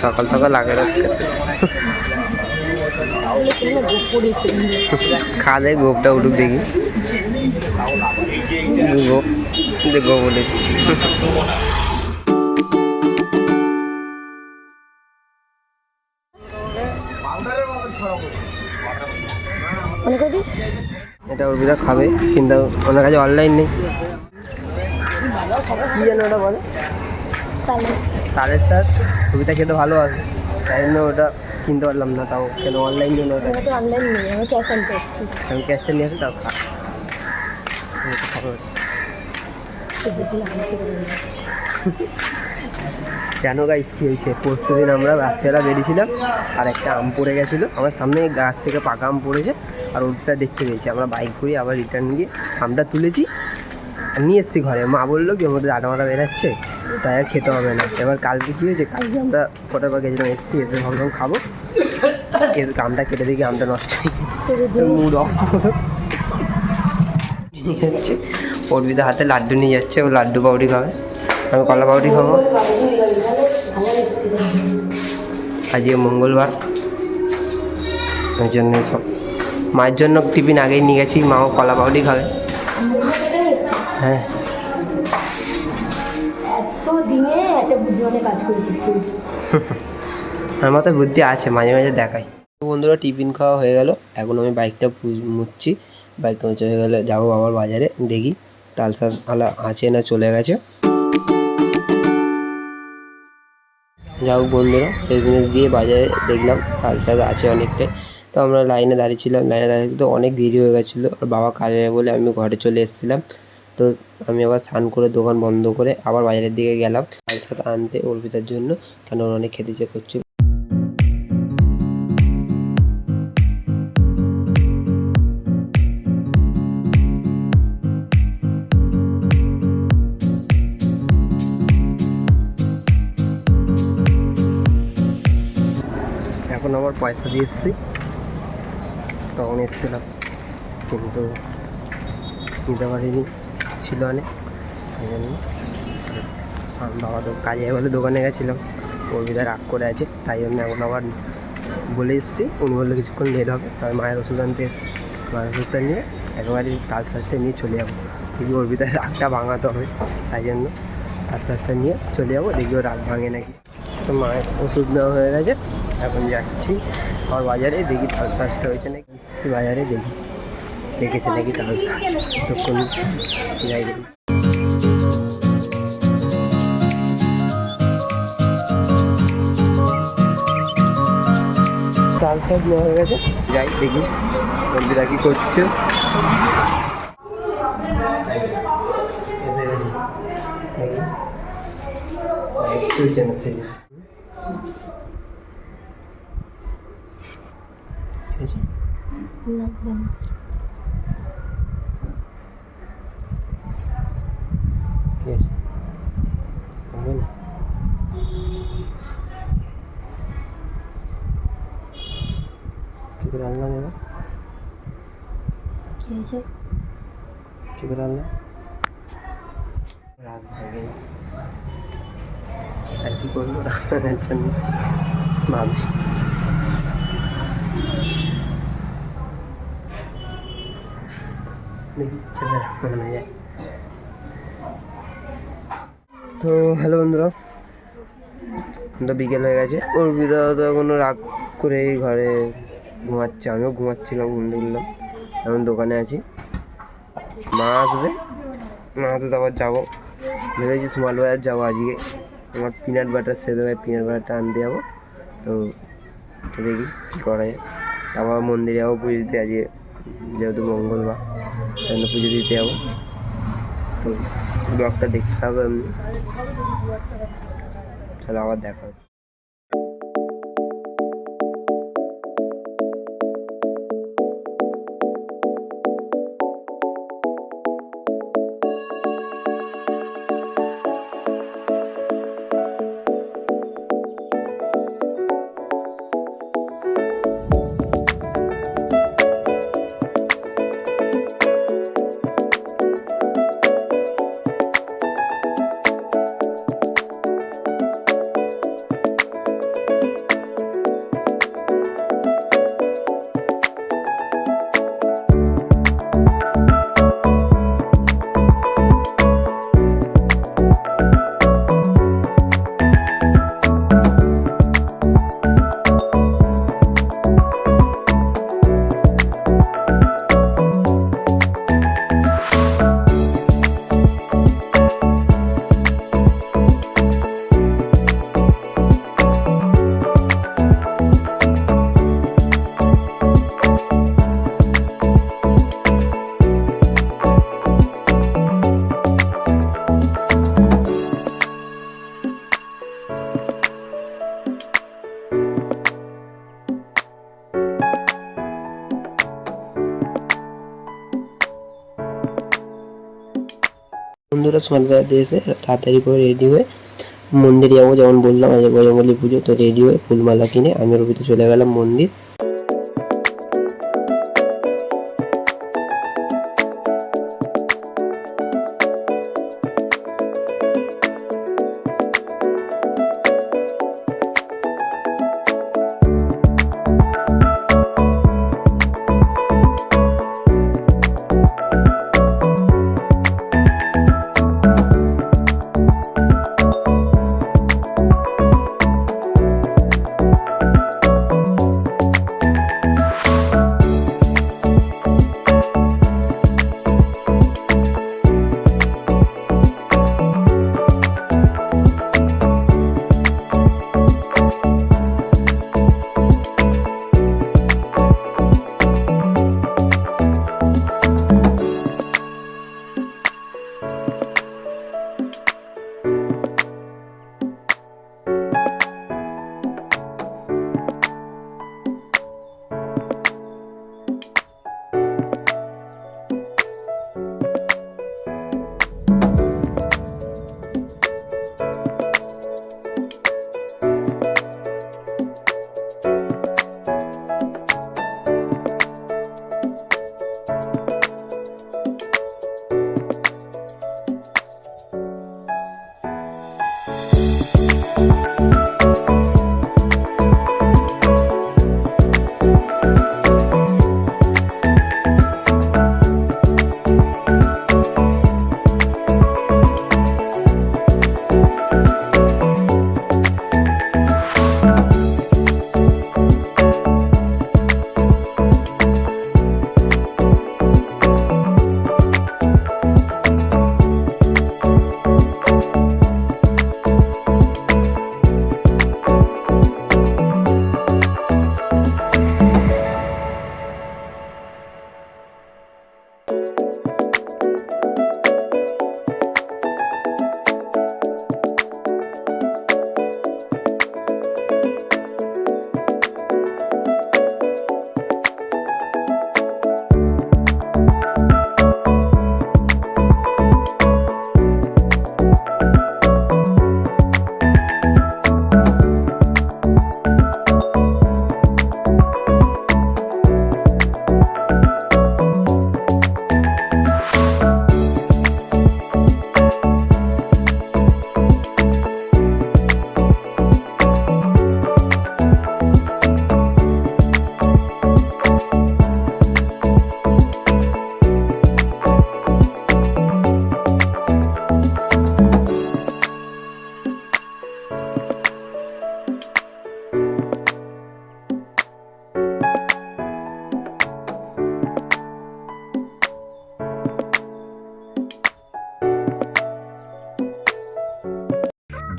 সকাল সকাল আগের রস খেতে খা দে গোপটা উঠুক দেখি। গোপ দেখ গোপ উঠেছে এটা অর্পিতা খাবে কিন্তু ওনার কাছে অনলাইন নেই। কি যেন ওটা বলে? তালের স্যার অর্পিতা খেতে ভালো আছে। তাই জন্য ওটা কিনতে পারলাম না তাও কেন? অনলাইন জন্য ওটা তো অনলাইন নেই আমি ক্যাশ আনতে যাচ্ছি আমি ক্যাশটা নিয়ে আসি তাও খা। আমি তো খাব। তো বুঝি না আমি কি জানো গাইস কী হয়েছে? পরশু দিন আমরা রাত্রেবেলা বেরিয়েছিলাম আর একটা আম পড়ে গেছিল। আমার সামনে গাছ থেকে পাকা আম পড়েছে আর ওটা দেখতে পেয়েছি। আমরা বাইক করে আবার রিটার্ন গিয়ে আমটা তুলেছি আর নিয়ে এসেছি ঘরে। মা বলল কি মধ্যে আটা মাটা বেরাচ্ছে তাই আর খেতে হবে না। এবার কালকে কী হয়েছে? কালকে আমরা কটার পর গেছিলাম এসেছি, এসে ভাবলাম খাব। এর আমটা কেটে দেখি আমটা নষ্ট হয়ে অর্পিতা হাতে লাড্ডু নিয়ে যাচ্ছে, ও লাড্ডু পাউডি খাবে। আমি কলা পাউডি খাব। আজকে মঙ্গলবার। ওই জন্য সব মায়ের জন্য টিফিন আগেই নিয়ে গেছি, মাও কলা পাউডি খাবে। হ্যাঁ। বুদ্ধিমানের কাজ করেছিস তুই? আমার মাথায় বুদ্ধি আছে, মাঝে মাঝে দেখাই। তো বন্ধুরা, টিফিন খাওয়া হয়ে গেল। এখন আমি বাইকটা মুছছি। বাইকটা মুছে হয়ে গেলে যাব আবার বাজারে, দেখি তালসাজ আলা আছে না চলে গেছে। যাও বন্ধুরা, সেই জিনিস দিয়ে বাজারে দেখলাম তালসাজ আছে অনেকটাই। তো আমরা লাইনে দাঁড়িয়েছিলাম লাইনে দাঁড়িয়ে তো অনেক দেরি হয়ে গেছিল। আর বাবা কাজে বলে আমি ঘরে চলে এসেছিলাম। তো আমি আবার স্নান করে দোকান বন্ধ করে আবার বাজারের দিকে গেলাম। তালসাজ আনতে অর্পিতার জন্য কেন অনেক খেতে ইচ্ছে করছে এখন আবার পয়সা দিয়ে এসছি। তখন এসেছিলাম, কিন্তু নিতে পারিনি। ছিল অনেক। সেই জন্য বাবা তো কাজে বলে দোকানে গেছিলাম। অর্পিতা রাগ করে আছে, তাই জন্য এখন আবার বলে এসেছি। উনি বলল কিছুক্ষণ লেট হবে আর মায়ের ওষুধ আনতে এসেছি। মায়ের ওষুধটা নিয়ে একেবারে তাল সাজটা নিয়ে চলে যাব। দেখি অর্পিতার রাগটা ভাঙাতে হবে, তাই জন্য তাল সাজটা নিয়ে চলে যাব। দেখি ও রাগ ভাঙে নাকি। তো মায়ের ওষুধ নেওয়া হয়ে গেছে, এখন যাচ্ছি আর বাজারে, দেখি তাল শাঁসটা হয়েছে নাকি। বাজারে, দেখি। দেখেছে নাকি তাল শাঁস তখন যাই দেখি তাল শাঁস নেওয়া হয়ে গেছে যাই দেখি বন্ধুরা কি করছে এসে গেছি দেখি একটু হয়েছে না সেই ঠিক আছে ঠিক আছে হবে না কী করে আনলাম কি হয়েছে? কী করে আনলাম? রাগ ভাগে। আর কি করব রান্নার জন্য ভাবছি। তো হ্যালো বন্ধুরা তো বিকেল হয়ে গেছে। ওর বিদা তো এখনও রাগ করে ঘরে ঘুমাচ্ছে, আমিও ঘুমাচ্ছিলাম, ঘুম তুললাম এখন দোকানে আছি। মা আসবে। মা তো তারপর যাব। ভেবেছি স্মল বাজার যাব আজকে। আমার পিনাট বাটার সেদে হয় পিনাট বাটারটা আনতে যাব। তো দেখি কী করা যায়। তারপর মন্দিরে যাব পুজো দিতে। আজকে যেহেতু মঙ্গলবার জন্য পুজো দিতে যাব। তো ব্লগটা দেখতে হবে এমনি। তাহলে আবার দেখা বন্ধুরা বেড়াতে এসে তাড়াতাড়ি করে রেডি হয়ে মন্দির যাব। যেমন বললাম আজ বজরঙ্গলি পুজো তো রেডি হয়ে ফুলমালা কিনে আমি রবিতে চলে গেলাম মন্দির।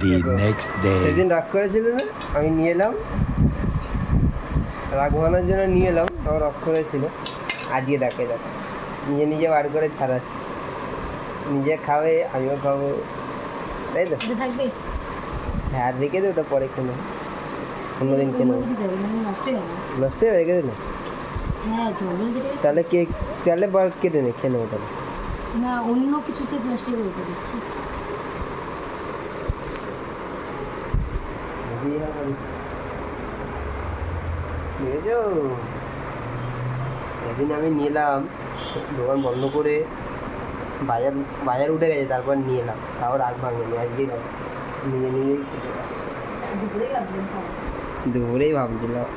The next day. সেদিন রাগ করেছিল না আমি নিয়ে এলাম। রাগ মানার জন্য নিয়ে এলাম তখন রাগ করেছিল। আজকে ডাকে দেখ নিজে নিজে বার করে ছাড়াচ্ছি। নিজে খাবে আমিও খাব। তাই তো? থাকবে? হ্যাঁ আর রেখে দে ওটা পরে নেব। অন্যদিন কিছু মানে নষ্ট হয়ে রেখে দিলে হ্যাঁ গেছে তাহলে কেক তাহলে বার কেটে নে খেয়ে নেব তাহলে। না অন্য কিছুতে প্লাস্টিক রেখে দিচ্ছি। বুঝেছ? সেদিন আমি নিলাম দোকান বন্ধ করে বাজার বাজার উঠে গেছে তারপর নিয়ে এলাম তাও রাগ ভাঙেনি আজকে নিয়ে খাব। দুপুরেই ভাবছিলাম।